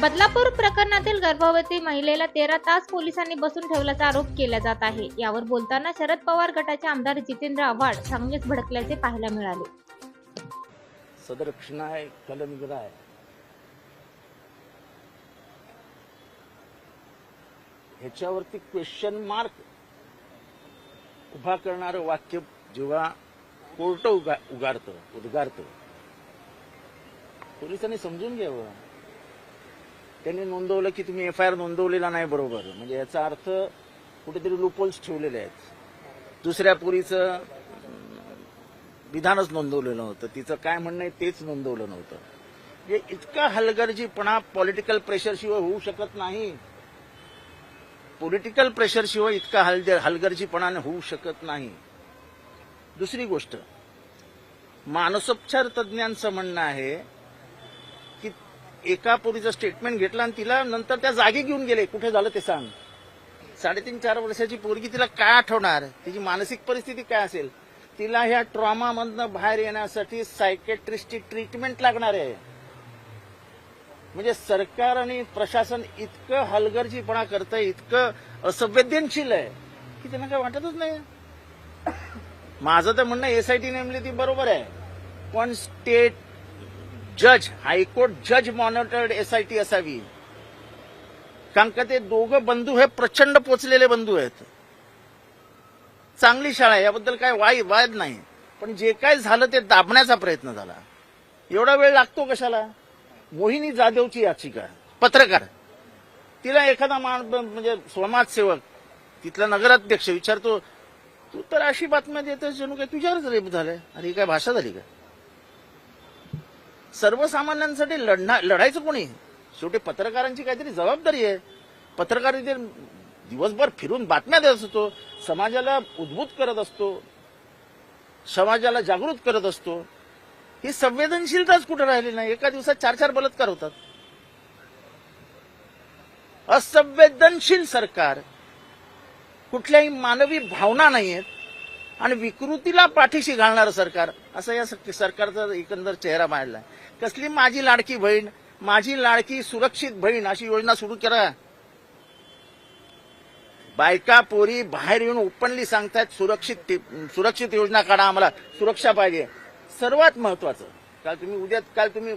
बदलापूर प्रकरणातील गर्भवती महिलेला तेरा तास पोलिसांनी बसून ठेवल्याचा आरोप केला जात आहे. यावर बोलताना शरद पवार गटाचे आमदार जितेंद्र आव्हाड चांगलेच भडकल्याचे पाहायला मिळाले. सदर आहे कलमग्र आहे. ह्याच्यावरती क्वेश्चन मार्क उभा करणारं वाक्य जेव्हा कोर्ट उगा उगारतं उद्गारतं पोलिसांनी समजून घ्यावं. त्यांनी नोंदवलं की तुम्ही एफ आय आर नोंदवलेला नाही बरोबर. म्हणजे याचा अर्थ कुठेतरी लुपोल्स ठेवलेले आहेत. दुसऱ्या पुरीचं विधानच नोंदवलेलं नव्हतं. तिचं काय म्हणणं आहे तेच नोंदवलं नव्हतं. म्हणजे इतका हलगर्जीपणा पॉलिटिकल प्रेशरशिवाय होऊ शकत नाही. पॉलिटिकल प्रेशरशिवाय इतका हलद हलगर्जीपणाने होऊ शकत नाही. दुसरी गोष्ट मानसोपचार तज्ज्ञांचं म्हणणं आहे एका पोरीचं स्टेटमेंट घेतलं आणि तिला नंतर त्या जागी घेऊन गेले. कुठे झालं ते सांग. साडेतीन चार वर्षाची पोरगी तिला काय आठवणार? तिची मानसिक परिस्थिती काय असेल? तिला ह्या ट्रॉमामधनं बाहेर येण्यासाठी सायकेट्रिस्टची ट्रीटमेंट लागणार आहे. म्हणजे सरकार आणि प्रशासन इतकं हलगर्जीपणा करतंय इतकं असंवेदनशील आहे की त्यांना काय वाटतच नाही. माझं तर म्हणणं एसआयटी नेमली ती बरोबर आहे. पण स्टेट जज हायकोर्ट जज मॉनिटर्ड एसआयटी असावी. कारण का ते दोघं बंधू हे प्रचंड पोचलेले बंधू आहेत. चांगली शाळा याबद्दल काय वाई वाद नाही. पण जे काय झालं ते दाबण्याचा प्रयत्न झाला. एवढा वेळ लागतो कशाला? मोहिनी जाधवची याचिका पत्रकार. तिला एखादा मान म्हणजे समाजसेवक तिथला नगराध्यक्ष विचारतो तू तर अशी बातम्या देत जणू काय तुझ्यावरच रेप झालाय. अरे ही काय भाषा झाली का? सर्वसामान्यांसाठी लढणार लढायचं कोणी? शेवटी पत्रकारांची काहीतरी जबाबदारी आहे. पत्रकार दिवसभर फिरून बातम्या देत असतो समाजाला उद्भूत करत असतो समाजाला जागृत करत असतो ही संवेदनशीलताच कुठं राहिली नाही? एका दिवसात चार चार बलात्कार होतात. असंवेदनशील सरकार कुठल्याही मानवी भावना नाही आहेत आणि विकृतीला पाठीशी घालणारं सरकार असं या सरकारचा एकंदर चेहरा मांडला कसली माझी लाडकी बहीण माझी लाडकी सुरक्षित बहीण अशी योजना सुरू करा. बायका पोरी बाहेर येऊन ओपनली सांगतायत सुरक्षित सुरक्षित योजना काढा आम्हाला सुरक्षा पाहिजे. सर्वात महत्वाचं काल तुम्ही उद्या काल तुम्ही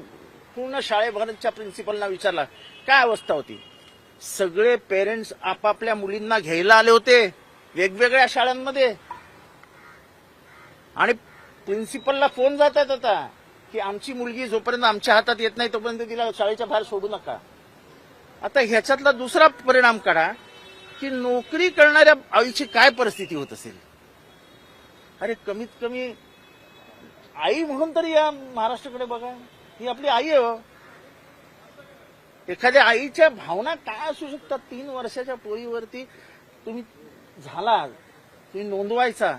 पूर्ण शाळेभरच्या प्रिन्सिपलना विचारला काय अवस्था होती? सगळे पेरेंट्स आपापल्या मुलींना घ्यायला आले होते वेगवेगळ्या शाळांमध्ये. आणि प्रिन्सिपलला फोन जातात आता की आमची मुलगी जोपर्यंत आमच्या हातात येत नाही तोपर्यंत तिला शाळेच्या बाहेर सोडू नका. आता ह्याच्यातला दुसरा परिणाम काढा की नोकरी करणाऱ्या आईची काय परिस्थिती होत असेल? अरे कमीत कमी आई म्हणून तरी या महाराष्ट्राकडे बघा. ही आपली आई आहे हो. एखाद्या आईच्या भावना काय असू शकतात? तीन वर्षाच्या पोरीवरती तुम्ही झाला तुम्ही नोंदवायचा